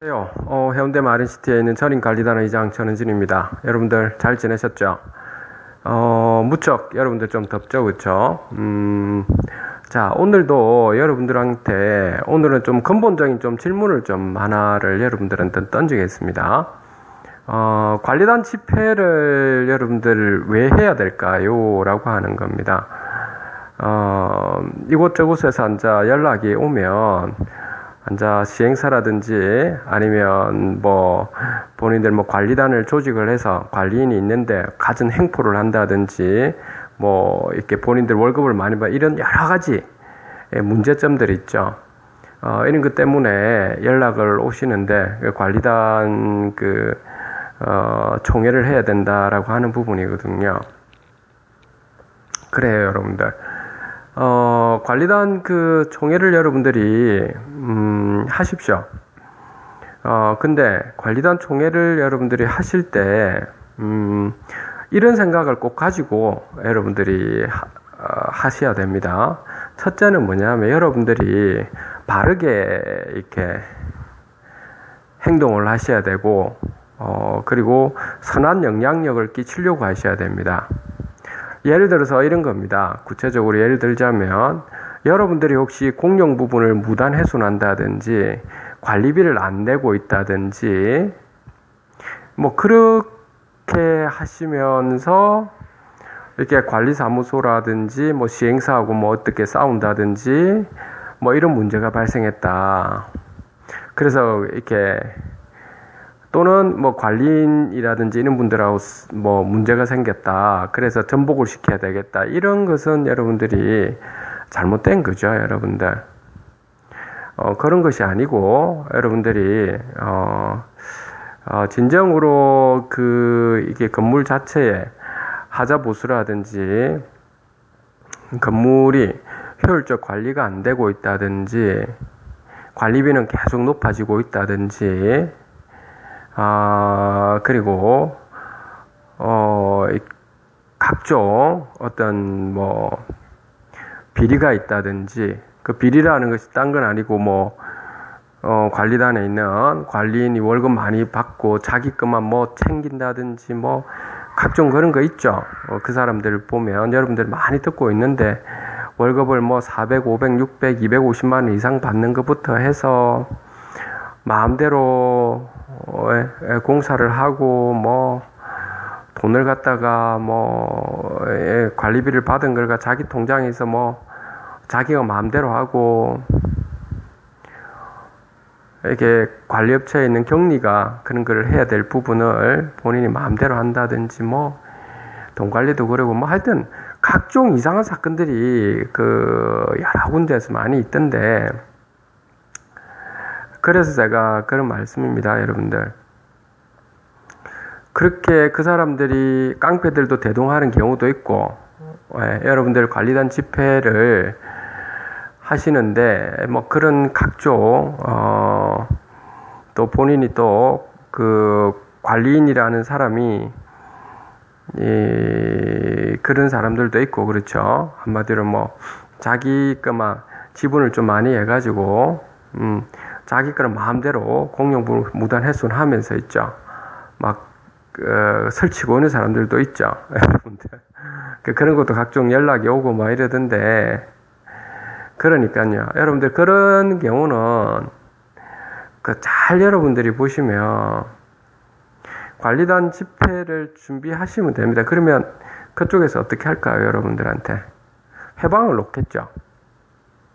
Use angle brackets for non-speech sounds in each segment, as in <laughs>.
안녕하세요. 어, 해운대 마린시티에 있는 전인관리단 의장 전은진입니다. 여러분들 잘 지내셨죠? 어, 무척 여러분들 좀 덥죠, 그쵸? 음, 자, 오늘도 여러분들한테 오늘은 좀 근본적인 좀 질문을 좀 하나를 여러분들한테 던지겠습니다. 어, 관리단 집회를 여러분들 왜 해야 될까요? 라고 하는 겁니다. 어, 이곳저곳에서 앉아 연락이 오면 앉아 시행사라든지 아니면 뭐 본인들 뭐 관리단을 조직을 해서 관리인이 있는데 갖은 행포를 한다든지 뭐 이렇게 본인들 월급을 많이 받 이런 여러 가지 문제점들이 있죠. 어, 이런 것 때문에 연락을 오시는데 그 관리단 그 어, 총회를 해야 된다라고 하는 부분이거든요. 그래요, 여러분들. 어, 관리단 그 총회를 여러분들이, 음, 하십시오. 어, 근데 관리단 총회를 여러분들이 하실 때, 음, 이런 생각을 꼭 가지고 여러분들이 하, 어, 하셔야 됩니다. 첫째는 뭐냐면 여러분들이 바르게 이렇게 행동을 하셔야 되고, 어, 그리고 선한 영향력을 끼치려고 하셔야 됩니다. 예를 들어서 이런 겁니다. 구체적으로 예를 들자면 여러분들이 혹시 공용 부분을 무단 훼손한다든지 관리비를 안 내고 있다든지 뭐 그렇게 하시면서 이렇게 관리사무소라든지 뭐 시행사하고 뭐 어떻게 싸운다든지 뭐 이런 문제가 발생했다. 그래서 이렇게 또는 뭐 관리인이라든지 이런 분들하고 뭐 문제가 생겼다. 그래서 전복을 시켜야 되겠다. 이런 것은 여러분들이 잘못된 거죠, 여러분들. 어, 그런 것이 아니고 여러분들이 어, 어, 진정으로 그 이게 건물 자체에 하자 보수라든지 건물이 효율적 관리가 안 되고 있다든지 관리비는 계속 높아지고 있다든지 아, 그리고, 어, 각종 어떤 뭐, 비리가 있다든지, 그 비리라는 것이 딴 건 아니고 뭐, 어, 관리단에 있는 관리인이 월급 많이 받고 자기 것만 뭐 챙긴다든지 뭐, 각종 그런 거 있죠. 어, 그 사람들 보면 여러분들 많이 듣고 있는데, 월급을 뭐 400, 500, 600, 250만 원 이상 받는 것부터 해서 마음대로 어, 예, 예, 공사를 하고 뭐 돈을 갖다가 뭐 예, 관리비를 받은 걸 자기 통장에서 뭐 자기가 마음대로 하고 이렇게 관리업체에 있는 경리가 그런 걸 해야 될 부분을 본인이 마음대로 한다든지 뭐 돈 관리도 그러고 뭐 하여튼 각종 이상한 사건들이 그 여러 군데에서 많이 있던데 그래서 제가 그런 말씀입니다, 여러분들. 그렇게 그 사람들이 깡패들도 대동하는 경우도 있고, 예, 여러분들 관리단 집회를 하시는데, 뭐 그런 각종, 어, 또 본인이 또 그 관리인이라는 사람이, 이, 그런 사람들도 있고, 그렇죠. 한마디로 뭐, 자기 거만 지분을 좀 많이 해가지고, 음, 자기 거는 마음대로 공용부 무단 훼손하면서 있죠. 막 어, 설치고 오는 사람들도 있죠. <laughs> 여러분들 그, 그런 것도 각종 연락이 오고 막 이러던데 그러니까요. 여러분들 그런 경우는 그 잘 여러분들이 보시면 관리단 집회를 준비하시면 됩니다. 그러면 그쪽에서 어떻게 할까요, 여러분들한테? 해방을 놓겠죠.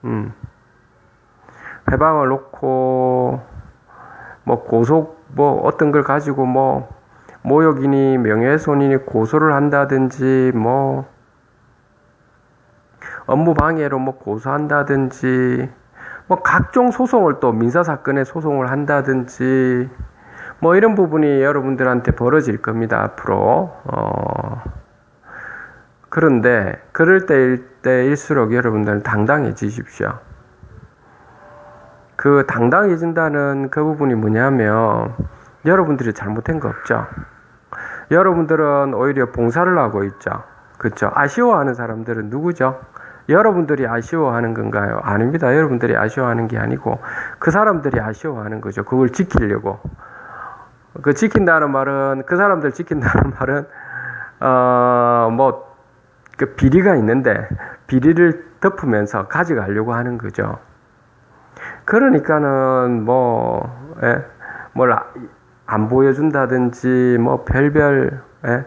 음. 해방을 놓고 뭐 고소 뭐 어떤 걸 가지고 뭐 모욕이니 명예훼손이니 고소를 한다든지 뭐 업무 방해로 뭐 고소한다든지 뭐 각종 소송을 또 민사 사건에 소송을 한다든지 뭐 이런 부분이 여러분들한테 벌어질 겁니다 앞으로 어 그런데 그럴 때일 때일수록 여러분들은 당당해지십시오. 그 당당해진다는 그 부분이 뭐냐면 여러분들이 잘못한 거 없죠. 여러분들은 오히려 봉사를 하고 있죠. 그렇죠. 아쉬워하는 사람들은 누구죠? 여러분들이 아쉬워하는 건가요? 아닙니다. 여러분들이 아쉬워하는 게 아니고 그 사람들이 아쉬워하는 거죠. 그걸 지키려고. 그 지킨다는 말은 그 사람들 지킨다는 <laughs> 말은 어뭐 그 비리가 있는데 비리를 덮으면서 가져가려고 하는 거죠. 그러니까는 뭐 예, 뭘안 아, 보여준다든지 뭐 별별 예,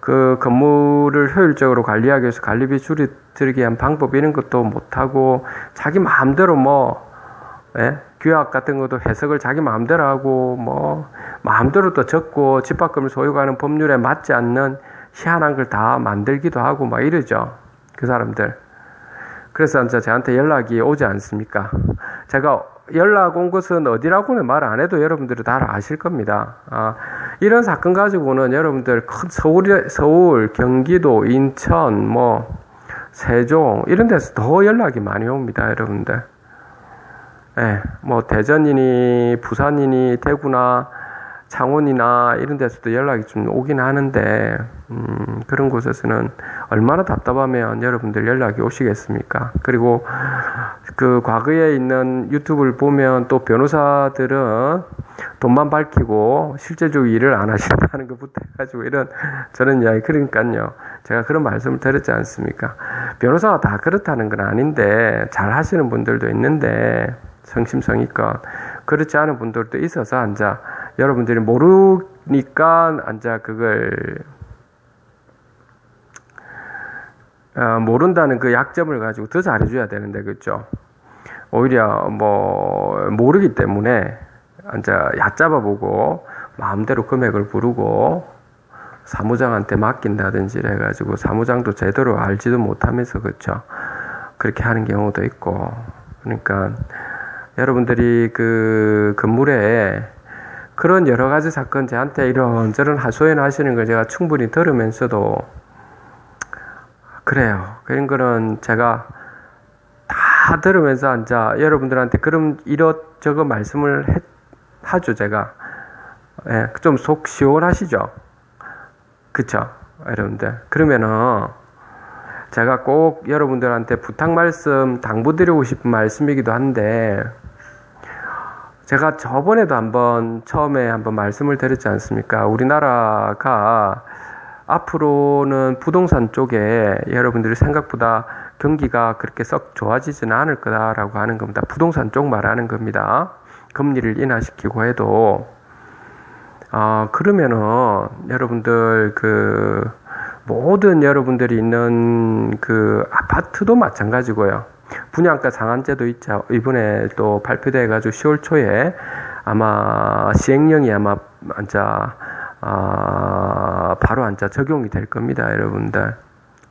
그 건물을 효율적으로 관리하기 위해서 관리비 줄이들기 위한 방법 이런 것도 못하고 자기 마음대로 뭐 예? 규약 같은 것도 해석을 자기 마음대로 하고 뭐 마음대로 또 적고 집합금을 소유하는 법률에 맞지 않는 희한한 걸 다 만들기도 하고 막 이러죠 그 사람들 그래서 이제 저한테 연락이 오지 않습니까 제가 연락 온 것은 어디라고는 말 안 해도 여러분들이 다 아실 겁니다. 아, 이런 사건 가지고는 여러분들 큰 서울, 서울, 경기도, 인천, 뭐 세종 이런 데서 더 연락이 많이 옵니다, 여러분들. 예, 뭐 대전이니 부산이니 대구나 창원이나 이런 데서도 연락이 좀 오긴 하는데 음, 그런 곳에서는 얼마나 답답하면 여러분들 연락이 오시겠습니까? 그리고 그 과거에 있는 유튜브를 보면 또 변호사들은 돈만 밝히고 실제적으로 일을 안 하신다는 것부터 해가지고 이런 저는 이야기 그러니까요 제가 그런 말씀을 드렸지 않습니까? 변호사가 다 그렇다는 건 아닌데 잘 하시는 분들도 있는데 성심성의껏 그렇지 않은 분들도 있어서 앉아 여러분들이 모르니까 앉아 그걸 어, 모른다는 그 약점을 가지고 더 잘해줘야 되는데 그죠? 오히려 뭐 모르기 때문에 앉아 얕잡아 보고 마음대로 금액을 부르고 사무장한테 맡긴다든지 해가지고 사무장도 제대로 알지도 못하면서 그죠? 그렇게 하는 경우도 있고 그러니까 여러분들이 그 건물에 그런 여러 가지 사건 저한테 이런저런 하소연 하시는 걸 제가 충분히 들으면서도 그래요. 그런 거는 제가 다 들으면서 앉아 여러분들한테 그럼 이것저것 말씀을 해, 하죠 제가 예, 좀 속 시원하시죠 그쵸 여러분들 그러면은 제가 꼭 여러분들한테 부탁 말씀 당부드리고 싶은 말씀이기도 한데 제가 저번에도 한번 처음에 한번 말씀을 드렸지 않습니까? 우리나라가 앞으로는 부동산 쪽에 여러분들이 생각보다 경기가 그렇게 썩 좋아지지는 않을 거다라고 하는 겁니다. 부동산 쪽 말하는 겁니다. 금리를 인하시키고 해도 어, 그러면은 여러분들 그 모든 여러분들이 있는 그 아파트도 마찬가지고요. 분양가 상한제도 있죠. 이번에 또 발표돼 가지고 10월 초에 아마 시행령이 아마 앉아 아, 바로 앉아 적용이 될 겁니다, 여러분들.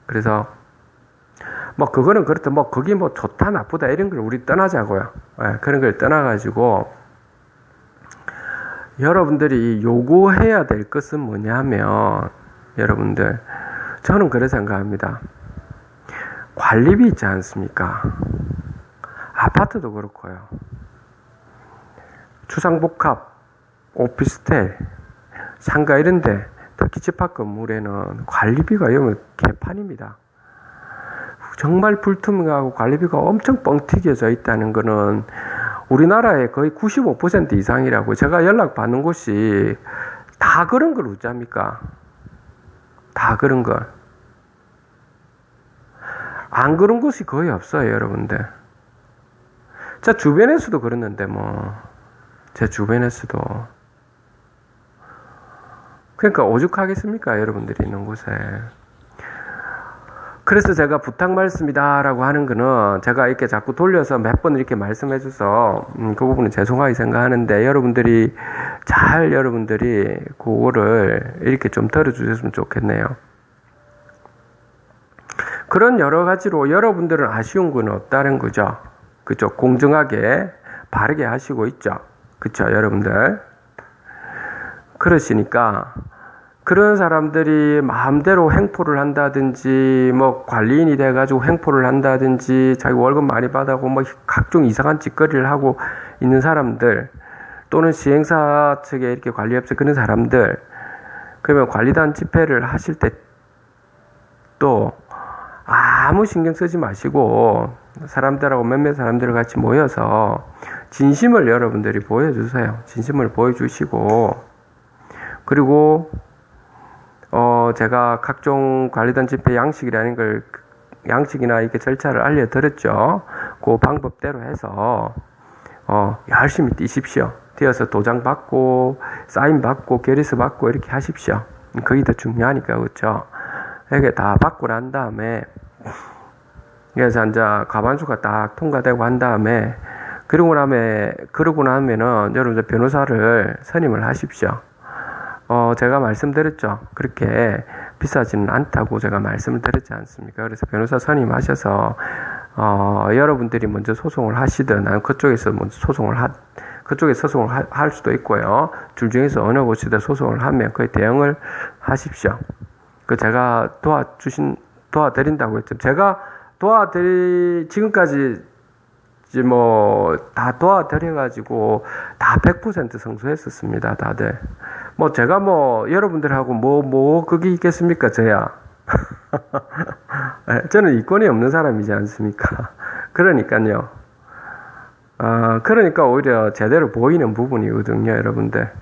그래서 뭐 그거는 그렇다. 뭐 거기 뭐 좋다 나쁘다 이런 걸 우리 떠나자고요. 네, 그런 걸 떠나가지고 여러분들이 요구해야 될 것은 뭐냐면 여러분들 저는 그래 생각합니다. 관리비 있지 않습니까? 아파트도 그렇고요. 주상복합, 오피스텔, 상가 이런데 특히 집합 건물에는 관리비가 여면 개판입니다. 정말 불투명하고 관리비가 엄청 뻥튀겨져 있다는 것은 우리나라의 거의 95% 이상이라고 제가 연락 받는 곳이 다 그런 걸 우짜합니까? 다 그런 걸. 안 그런 곳이 거의 없어요, 여러분들. 자, 주변에서도 그랬는데, 뭐, 제 주변에서도. 그러니까 오죽하겠습니까, 여러분들이 있는 곳에. 그래서 제가 부탁 말씀이다라고 하는 거는 제가 이렇게 자꾸 돌려서 몇 번 이렇게 말씀해 줘서 음, 그 부분은 죄송하게 생각하는데 여러분들이 잘 여러분들이 그거를 이렇게 좀 들어주셨으면 좋겠네요. 그런 여러 가지로 여러분들은 아쉬운 건 없다는 거죠. 그죠? 공정하게 바르게 하시고 있죠. 그쵸, 여러분들? 그러시니까 그런 사람들이 마음대로 횡포를 한다든지 뭐 관리인이 돼가지고 횡포를 한다든지 자기 월급 많이 받아고 뭐 각종 이상한 짓거리를 하고 있는 사람들 또는 시행사 측에 이렇게 관리업체 그런 사람들 그러면 관리단 집회를 하실 때 또 아무 신경 쓰지 마시고 사람들하고 몇몇 사람들 같이 모여서 진심을 여러분들이 보여주세요. 진심을 보여주시고 그리고 어 제가 각종 관리단 집회 양식이라는 걸 양식이나 이렇게 절차를 알려드렸죠. 그 방법대로 해서 어 열심히 뛰십시오. 뛰어서 도장 받고 사인 받고 게리스 받고 이렇게 하십시오. 그게 더 중요하니까 그렇죠. 이게 다 받고 난 다음에 그래서 이제 가반수가 딱 통과되고 한 다음에 그러고 나면 그러고 나면은 여러분들 변호사를 선임을 하십시오. 어 제가 말씀드렸죠. 그렇게 비싸지는 않다고 제가 말씀을 드렸지 않습니까? 그래서 변호사 선임하셔서 어 여러분들이 먼저 소송을 하시든 아니면 그쪽에서 먼저 소송을 하 그쪽에 소송을 하, 할 수도 있고요. 둘 중에서 어느 곳이든 소송을 하면 그에 대응을 하십시오. 그 제가 도와주신 도와드린다고 했죠. 제가 도와드리 지금까지 뭐 다 도와드려 가지고 다 100% 성수했었습니다. 다들 뭐 제가 뭐 여러분들하고 뭐뭐 뭐 그게 있겠습니까? 저야 <laughs> 예, 저는 이권이 없는 사람이지 않습니까? <laughs> 그러니까요. 어, 그러니까 오히려 제대로 보이는 부분이거든요, 여러분들.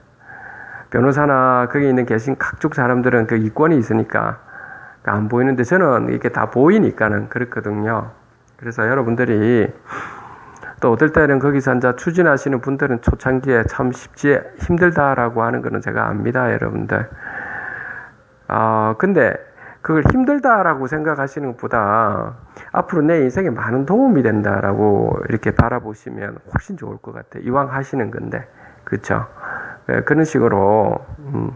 변호사나 거기 있는 계신 각종 사람들은 그 이권이 있으니까 안 보이는데 저는 이렇게 다 보이니까는 그렇거든요. 그래서 여러분들이 또 어떨 때는 거기서 앉아 추진하시는 분들은 초창기에 참 쉽지 힘들다라고 하는 거는 제가 압니다, 여러분들. 어, 근데 그걸 힘들다라고 생각하시는 것보다 앞으로 내 인생에 많은 도움이 된다라고 이렇게 바라보시면 훨씬 좋을 것 같아요. 이왕 하시는 건데. 그렇죠? 네, 그런 식으로 음,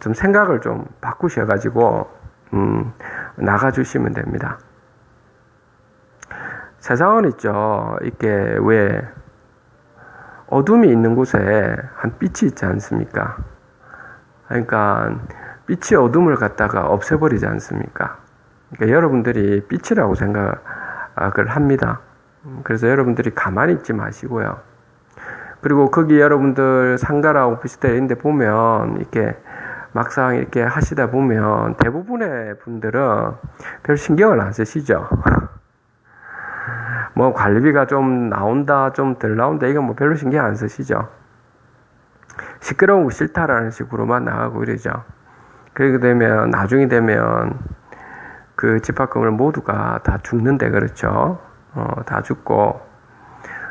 좀 생각을 좀 바꾸셔 가지고 음, 나가 주시면 됩니다. 세상은 있죠. 이게 왜 어둠이 있는 곳에 한 빛이 있지 않습니까? 그러니까 빛이 어둠을 갖다가 없애버리지 않습니까? 그러니까 여러분들이 빛이라고 생각을 합니다. 그래서 여러분들이 가만히 있지 마시고요. 그리고 거기 여러분들 상가라 오피스텔 인데 보면 이렇게 막상 이렇게 하시다 보면 대부분의 분들은 별 신경을 안 쓰시죠. 뭐 관리비가 좀 나온다, 좀 덜 나온다, 이건 뭐 별로 신경 안 쓰시죠. 시끄러운 거 싫다라는 식으로만 나가고 이러죠. 그렇게 되면, 나중에 되면 그 집합금을 모두가 다 죽는데, 그렇죠. 어, 다 죽고,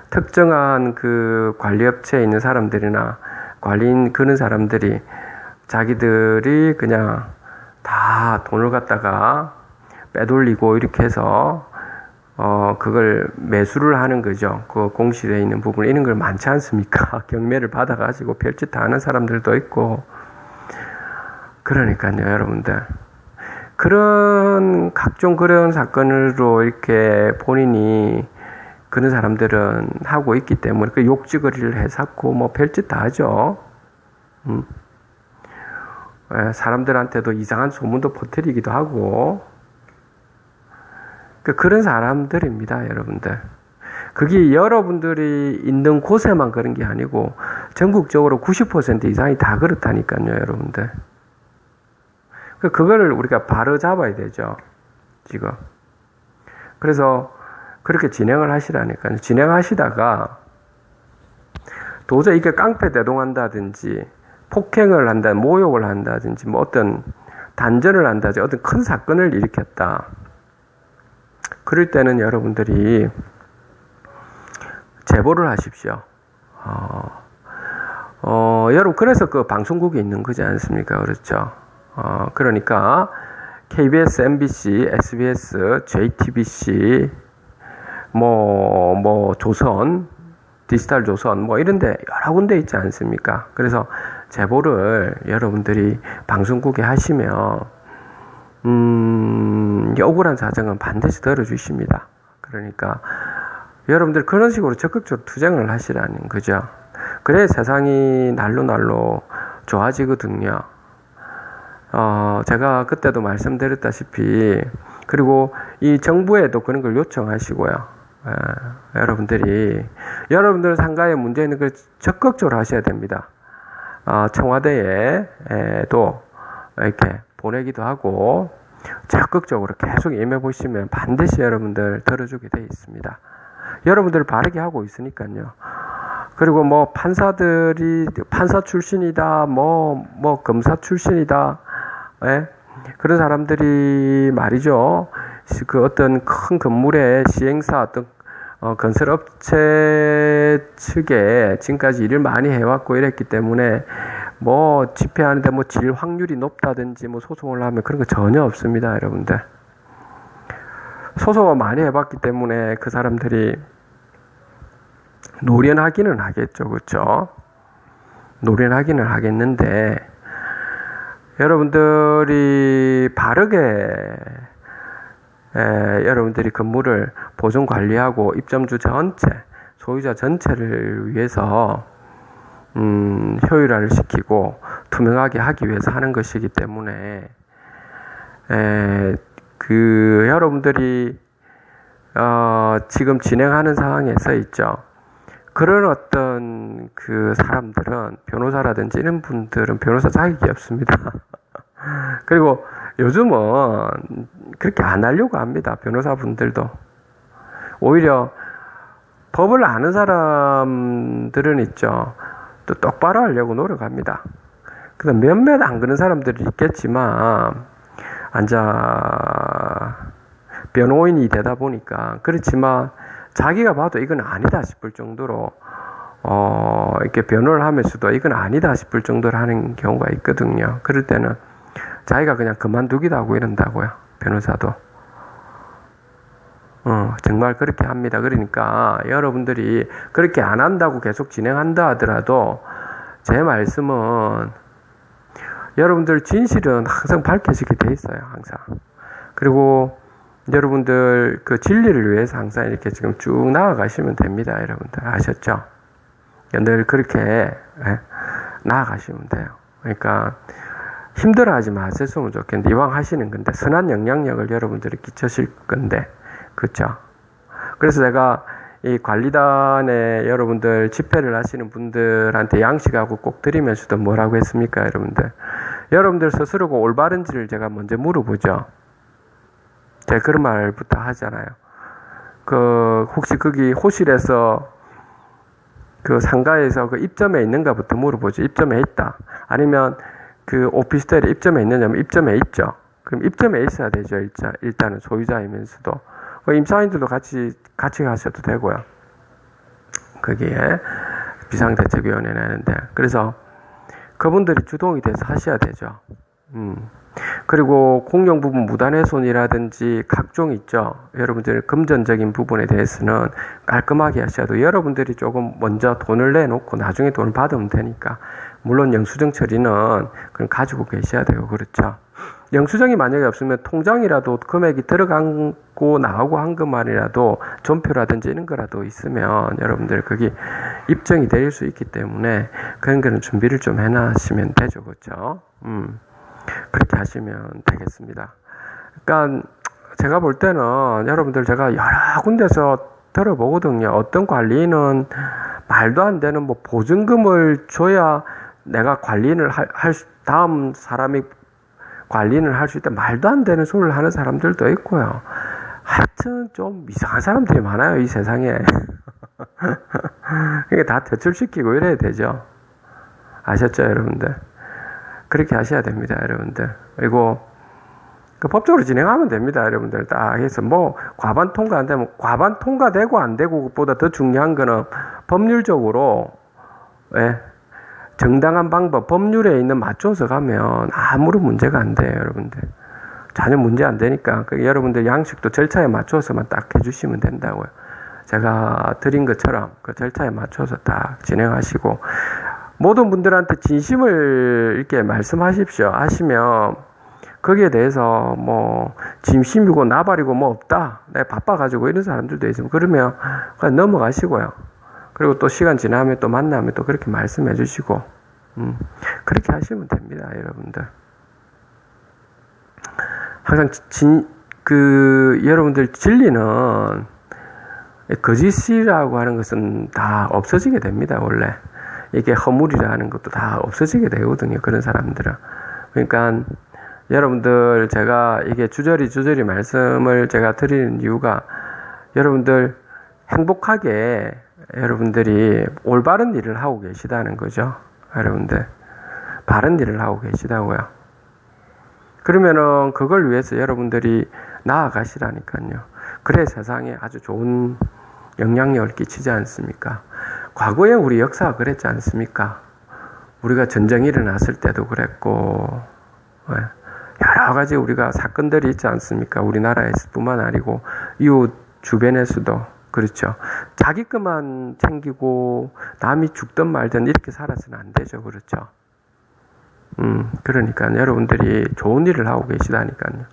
특정한 그 관리업체에 있는 사람들이나 관리인 그런 사람들이 자기들이 그냥 다 돈을 갖다가 빼돌리고 이렇게 해서 어 그걸 매수를 하는 거죠. 그 공실에 있는 부분 이런 걸 많지 않습니까? <laughs> 경매를 받아가지고 별짓 다 하는 사람들도 있고 그러니까요, 여러분들. 그런 각종 그런 사건으로 이렇게 본인이 그런 사람들은 하고 있기 때문에 그 욕지거리를 해샀고 뭐 별짓 다 하죠. 음. 예, 사람들한테도 이상한 소문도 퍼뜨리기도 하고 그 그런 사람들입니다, 여러분들. 그게 여러분들이 있는 곳에만 그런 게 아니고 전국적으로 90% 이상이 다 그렇다니까요, 여러분들. 그 그거를 우리가 바로 잡아야 되죠, 지금. 그래서 그렇게 진행을 하시라니까요. 진행하시다가 도저히 이게 깡패 대동한다든지 폭행을 한다, 모욕을 한다든지 뭐 어떤 단전을 한다든지 어떤 큰 사건을 일으켰다. 그럴 때는 여러분들이 제보를 하십시오. 어, 어, 여러분, 그래서 그 방송국이 있는 거지 않습니까? 그렇죠. 어, 그러니까, KBS, MBC, SBS, JTBC, 뭐, 뭐, 조선, 디지털 조선, 뭐, 이런데 여러 군데 있지 않습니까? 그래서 제보를 여러분들이 방송국에 하시면, 음, 억울한 사정은 반드시 들어주십니다. 그러니까, 여러분들 그런 식으로 적극적으로 투쟁을 하시라는 거죠. 그래 세상이 날로 날로 좋아지거든요. 어, 제가 그때도 말씀드렸다시피, 그리고 이 정부에도 그런 걸 요청하시고요. 에, 예, 여러분들이, 여러분들 상가에 문제 있는 걸 적극적으로 하셔야 됩니다. 어, 청와대에도 이렇게 보내기도 하고, 적극적으로 계속 임해 보시면 반드시 여러분들 들어주게 돼 있습니다. 여러분들 바르게 하고 있으니까요. 그리고 뭐 판사들이 판사 출신이다, 뭐, 뭐 검사 출신이다, 예? 그런 사람들이 말이죠. 그 어떤 큰 건물의 시행사, 어떤 어, 건설업체 측에 지금까지 일을 많이 해왔고 이랬기 때문에 뭐 집회하는데 뭐 질 확률이 높다든지 뭐 소송을 하면 그런 거 전혀 없습니다, 여러분들. 소송을 많이 해봤기 때문에 그 사람들이 노련하기는 하겠죠, 그렇죠? 노련하기는 하겠는데 여러분들이 바르게 에, 여러분들이 건물을 보존 관리하고 입점주 전체, 소유자 전체를 위해서 음, 효율화를 시키고 투명하게 하기 위해서 하는 것이기 때문에 에, 그 여러분들이 어, 지금 진행하는 상황에서 있죠. 그런 어떤 그 사람들은 변호사라든지 이런 분들은 변호사 자격이 없습니다. <laughs> 그리고 요즘은 그렇게 안 하려고 합니다. 변호사분들도. 오히려 법을 아는 사람들은 있죠. 또 똑바로 하려고 노력합니다. 그래서 몇몇 안 그런 사람들이 있겠지만, 앉아, 변호인이 되다 보니까, 그렇지만, 자기가 봐도 이건 아니다 싶을 정도로, 어, 이렇게 변호를 하면서도 이건 아니다 싶을 정도로 하는 경우가 있거든요. 그럴 때는 자기가 그냥 그만두기도 하고 이런다고요. 변호사도. 어, 정말 그렇게 합니다. 그러니까 여러분들이 그렇게 안 한다고 계속 진행한다 하더라도 제 말씀은 여러분들 진실은 항상 밝혀지게 돼 있어요. 항상. 그리고 여러분들 그 진리를 위해서 항상 이렇게 지금 쭉 나아가시면 됩니다. 여러분들 아셨죠? 늘 그렇게 예, 나아가시면 돼요. 그러니까 힘들어하지 마셨으면 좋겠는데 이왕 하시는 건데 선한 영향력을 여러분들이 끼쳐실 건데 그렇죠. 그래서 제가 이 관리단에 여러분들 집회를 하시는 분들한테 양식하고 꼭 드리면서도 뭐라고 했습니까, 여러분들? 여러분들 스스로가 올바른지를 제가 먼저 물어보죠. 제가 그런 말부터 하잖아요. 그 혹시 거기 호실에서 그 상가에서 그 입점에 있는가부터 물어보죠. 입점에 있다. 아니면 그 오피스텔에 입점에 있느냐면 입점에 있죠. 그럼 입점에 있어야 되죠. 일단, 일단은 소유자이면서도. 그 임차인들도 같이, 같이 가셔도 되고요. 거기에 비상대책위원회 내는데. 그래서 그분들이 주동이 돼서 하셔야 되죠. 음. 그리고 공용 부분 무단훼손이라든지 각종 있죠. 여러분들 금전적인 부분에 대해서는 깔끔하게 하셔야 돼 여러분들이 조금 먼저 돈을 내놓고 나중에 돈을 받으면 되니까. 물론 영수증 처리는 그럼 가지고 계셔야 되고 그렇죠. 영수증이 만약에 없으면 통장이라도 금액이 들어가고 나가고 한 것만이라도 전표라든지 이런 거라도 있으면 여러분들 거기 입증이 될 수 있기 때문에 그런 거는 준비를 좀 해놔시면 되죠. 그렇죠? 음. 그렇게 하시면 되겠습니다. 그러니까 제가 볼 때는 여러분들 제가 여러 군데서 들어보거든요. 어떤 관리는 말도 안 되는 뭐 보증금을 줘야 내가 관리를 할, 할 다음 사람이 관리를 할 수 있다 말도 안 되는 소리를 하는 사람들도 있고요. 하여튼 좀 이상한 사람들이 많아요 이 세상에. <laughs> 그러니까 다 대출시키고 이래야 되죠. 아셨죠 여러분들? 그렇게 하셔야 됩니다, 여러분들. 그리고 그 법적으로 진행하면 됩니다, 여러분들. 딱 해서 뭐 과반 통과 안 되면 과반 통과되고 안 되고보다 더 중요한 거는 법률적으로 예, 정당한 방법, 법률에 있는 맞춰서 가면 아무런 문제가 안 돼요, 여러분들. 전혀 문제 안 되니까 그 여러분들 양식도 절차에 맞춰서만 딱 해주시면 된다고요. 제가 드린 것처럼 그 절차에 맞춰서 딱 진행하시고 모든 분들한테 진심을 이렇게 말씀하십시오. 하시면 거기에 대해서 뭐 진심이고 나발이고 뭐 없다. 내가 바빠가지고 이런 사람들도 있으면 그러면 그냥 넘어가시고요. 그리고 또 시간 지나면 또 만나면 또 그렇게 말씀해 주시고 음, 그렇게 하시면 됩니다, 여러분들. 항상 진, 그 여러분들 진리는 거짓이라고 하는 것은 다 없어지게 됩니다, 원래. 이게 허물이라는 것도 다 없어지게 되거든요. 그런 사람들은. 그러니까 여러분들 제가 이게 주저리 주저리 말씀을 제가 드리는 이유가 여러분들 행복하게 여러분들이 올바른 일을 하고 계시다는 거죠. 여러분들 바른 일을 하고 계시다고요. 그러면은 그걸 위해서 여러분들이 나아가시라니까요. 그래 세상에 아주 좋은 영향력을 끼치지 않습니까? 과거에 우리 역사가 그랬지 않습니까? 우리가 전쟁이 일어났을 때도 그랬고, 예. 여러 가지 우리가 사건들이 있지 않습니까? 우리나라에서뿐만 아니고, 이웃 주변에서도 그렇죠. 자기 것만 챙기고, 남이 죽든 말든 이렇게 살아서는 안 되죠. 그렇죠. 음, 그러니까 여러분들이 좋은 일을 하고 계시다니까요.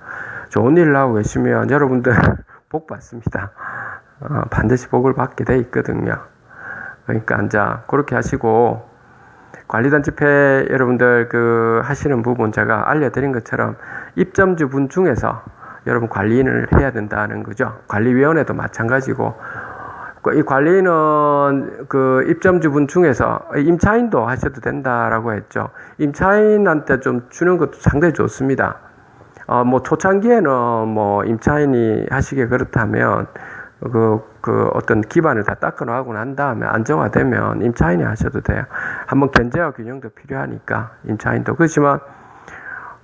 좋은 일을 하고 계시면 여러분들 <laughs> 복 받습니다. 어, 반드시 복을 받게 돼 있거든요. 그러니까 이제 그렇게 하시고 관리단 집회 여러분들 그 하시는 부분 제가 알려드린 것처럼 입점주 분 중에서 여러분 관리인을 해야 된다는 거죠. 관리위원회도 마찬가지고 그이 관리인은 그 입점주 분 중에서 임차인도 하셔도 된다라고 했죠. 임차인한테 좀 주는 것도 상당히 좋습니다. 어, 뭐 초창기에는 뭐 임차인이 하시게 그렇다면 그, 그 어떤 기반을 다 닦아놓고 난 다음에 안정화되면 임차인이 하셔도 돼요. 한번 견제와 균형도 필요하니까 임차인도. 그렇지만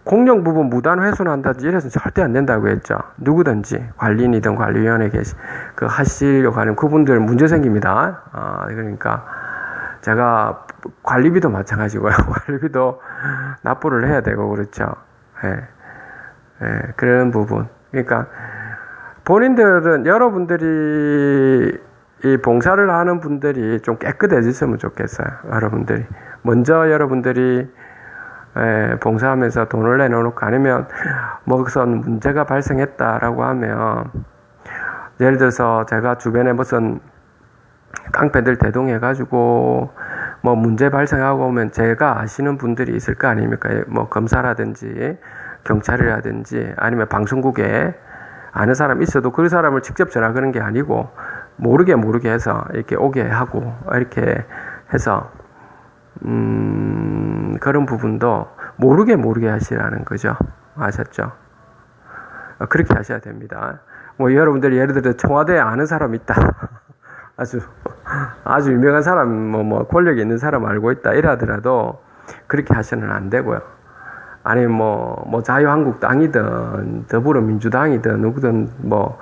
공용 부분 무단 훼손한다든지 이래서 절대 안 된다고 했죠. 누구든지 관리인이든 관리위원회 계시 그 하시려고 하는 그분들 문제 생깁니다. 아, 그러니까 제가 관리비도 마찬가지고요. <laughs> 관리비도 납부를 해야 되고 그렇죠. 예. 예, 그런 부분. 그러니까 본인들은 여러분들이 이 봉사를 하는 분들이 좀 깨끗해졌으면 좋겠어요. 여러분들이 먼저 여러분들이 에, 봉사하면서 돈을 내놓고 아니면 무슨 문제가 발생했다라고 하면 예를 들어서 제가 주변에 무슨 깡패들 대동해 가지고 뭐 문제 발생하고 오면 제가 아시는 분들이 있을 거 아닙니까? 뭐 검사라든지 경찰이라든지 아니면 방송국에 아는 사람 있어도 그 사람을 직접 전화 그런 게 아니고 모르게 모르게 해서 이렇게 오게 하고 이렇게 해서 음 그런 부분도 모르게 모르게 하시라는 거죠. 아셨죠? 어, 그렇게 하셔야 됩니다. 뭐 여러분들이 예를 들어 청와대에 아는 사람 있다. <laughs> 아주 아주 유명한 사람 뭐, 뭐 권력이 있는 사람 알고 있다 이러더라도 그렇게 하시면 안 되고요. 아니면 뭐, 뭐 자유한국당이든 더불어민주당이든 누구든 뭐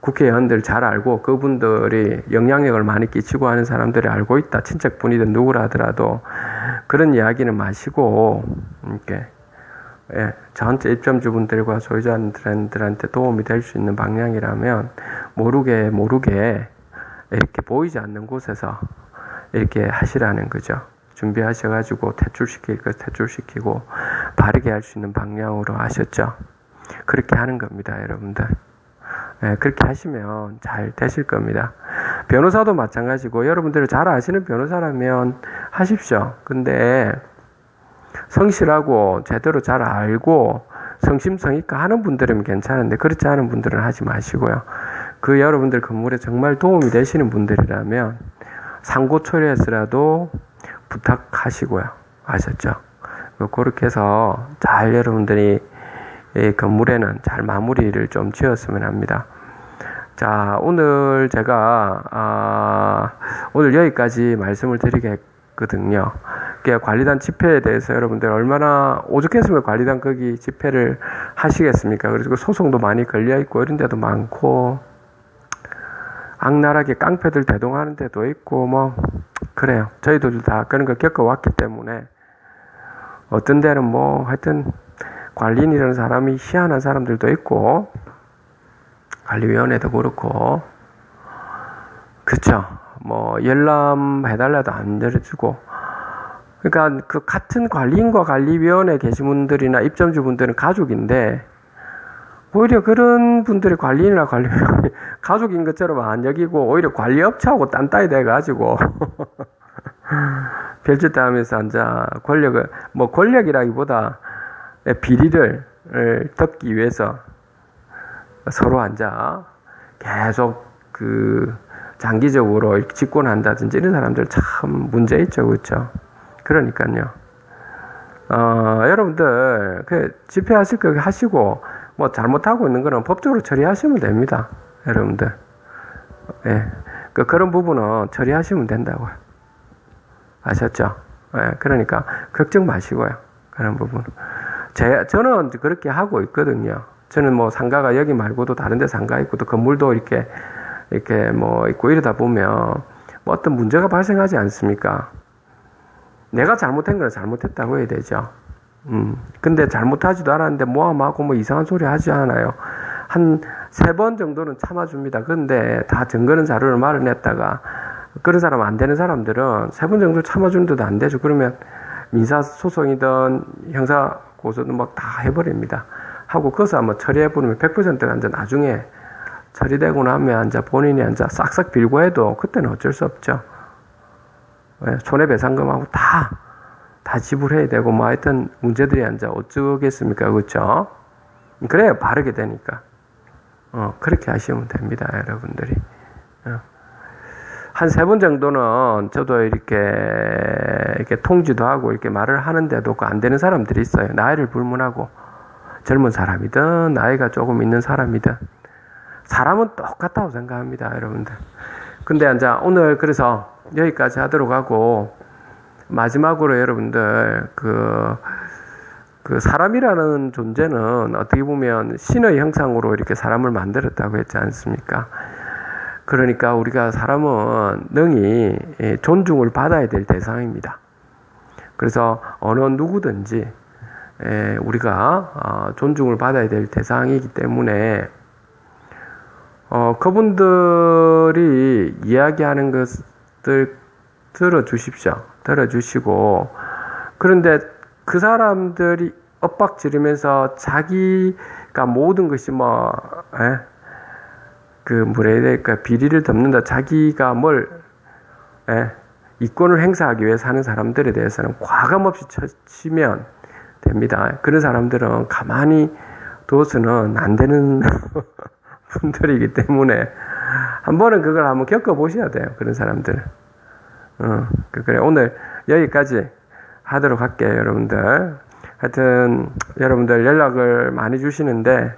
국회의원들 잘 알고 그분들이 영향력을 많이 끼치고 하는 사람들이 알고 있다. 친척분이든 누구라 하더라도 그런 이야기는 마시고 이렇게 예, 전체 입점주분들과 소유자들한테 도움이 될 수 있는 방향이라면 모르게 모르게 이렇게 보이지 않는 곳에서 이렇게 하시라는 거죠. 준비하셔가지고 퇴출시킬 것 퇴출시키고 바르게 할 수 있는 방향으로 하셨죠. 그렇게 하는 겁니다, 여러분들. 네, 그렇게 하시면 잘 되실 겁니다. 변호사도 마찬가지고 여러분들 잘 아시는 변호사라면 하십시오. 근데 성실하고 제대로 잘 알고 성심성의가 하는 분들이면 괜찮은데 그렇지 않은 분들은 하지 마시고요. 그 여러분들 건물에 정말 도움이 되시는 분들이라면 상고 처리해서라도 부탁하시고요. 아셨죠? 그렇게 해서 잘 여러분들이 이 건물에는 잘 마무리를 좀 지었으면 합니다. 자, 오늘 제가, 아, 오늘 여기까지 말씀을 드리겠거든요. 관리단 집회에 대해서 여러분들 얼마나 오죽했으면 관리단 거기 집회를 하시겠습니까? 그리고 소송도 많이 걸려있고 이런 데도 많고, 악랄하게 깡패들 대동하는 데도 있고, 뭐, 그래요. 저희도 다 그런 걸 겪어왔기 때문에, 어떤 데는 뭐, 하여튼, 관리인이라는 사람이 희한한 사람들도 있고, 관리위원회도 그렇고, 그쵸. 뭐, 열람 해달라도 안 들어주고, 그러니까 그 같은 관리인과 관리위원회 계신 분들이나 입점주 분들은 가족인데, 오히려 그런 분들이 관리인이나 관리위원회 <laughs> 가족인 것처럼 안 여기고, 오히려 관리업체하고 딴따이 돼가지고, <laughs> 별짓 다 하면서 앉아 권력을, 뭐 권력이라기보다 비리를 덮기 위해서 서로 앉아 계속 그 장기적으로 집권한다든지 이런 사람들 참 문제 있죠, 그렇죠? 그러니까요. 어, 여러분들, 그, 집회하실 거 하시고, 뭐, 잘못하고 있는 거는 법적으로 처리하시면 됩니다. 여러분들. 예. 그, 그런 부분은 처리하시면 된다고요. 아셨죠? 예. 그러니까, 걱정 마시고요. 그런 부분. 제, 저는 그렇게 하고 있거든요. 저는 뭐, 상가가 여기 말고도 다른 데 상가 있고, 또 건물도 이렇게, 이렇게 뭐, 있고 이러다 보면, 뭐 어떤 문제가 발생하지 않습니까? 내가 잘못한 건 잘못했다고 해야 되죠. 음. 근데 잘못하지도 않았는데 모함하고 뭐 이상한 소리 하지 않아요. 한 세 번 정도는 참아줍니다. 근데 다 증거는 자료를 마련했다가 그런 사람 안 되는 사람들은 세 번 정도 참아주는데도 안 되죠. 그러면 민사소송이든 형사 고소든 막다 해버립니다. 하고 그것을 한번 처리해버리면 100%가 이제 나중에 처리되고 나면 이제 본인이 이제 싹싹 빌고 해도 그때는 어쩔 수 없죠. 예, 손해배상금하고 다, 다 지불해야 되고, 뭐 하여튼 문제들이 이제 어쩌겠습니까? 그렇죠? 그래야 바르게 되니까. 어, 그렇게 하시면 됩니다, 여러분들이. 어. 한 세 번 정도는 저도 이렇게, 이렇게 통지도 하고 이렇게 말을 하는데도 그 안 되는 사람들이 있어요. 나이를 불문하고. 젊은 사람이든, 나이가 조금 있는 사람이든. 사람은 똑같다고 생각합니다, 여러분들. 근데 이제 오늘 그래서 여기까지 하도록 하고 마지막으로 여러분들 그, 그 사람이라는 존재는 어떻게 보면 신의 형상으로 이렇게 사람을 만들었다고 했지 않습니까? 그러니까 우리가 사람은 능히 존중을 받아야 될 대상입니다. 그래서 어느 누구든지 우리가 어, 존중을 받아야 될 대상이기 때문에 어, 그분들이 이야기하는 것들 들어주십시오. 들어주시고, 그런데 그 사람들이 엇박 지르면서 자기가 모든 것이 뭐, 에? 예? 그, 뭐라 해야 될까, 비리를 덮는다. 자기가 뭘, 에? 예? 이권을 행사하기 위해 사는 사람들에 대해서는 과감 없이 치면 됩니다. 그런 사람들은 가만히 둬서는 안 되는 <laughs> 분들이기 때문에 한 번은 그걸 한번 겪어보셔야 돼요. 그런 사람들. 어, 그, 그래. 오늘 여기까지 하도록 할게요, 여러분들. 하여튼, 여러분들 연락을 많이 주시는데,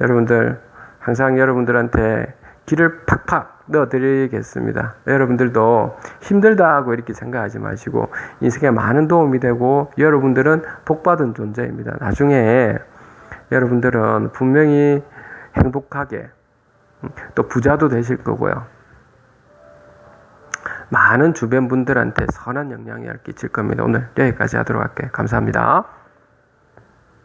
여러분들, 항상 여러분들한테 길을 팍팍 넣어드리겠습니다. 여러분들도 힘들다 하고 이렇게 생각하지 마시고, 인생에 많은 도움이 되고, 여러분들은 복받은 존재입니다. 나중에 여러분들은 분명히 행복하게 또 부자도 되실 거고요. 많은 주변 분들한테 선한 영향을 끼칠 겁니다. 오늘 여기까지 하도록 할게요. 감사합니다.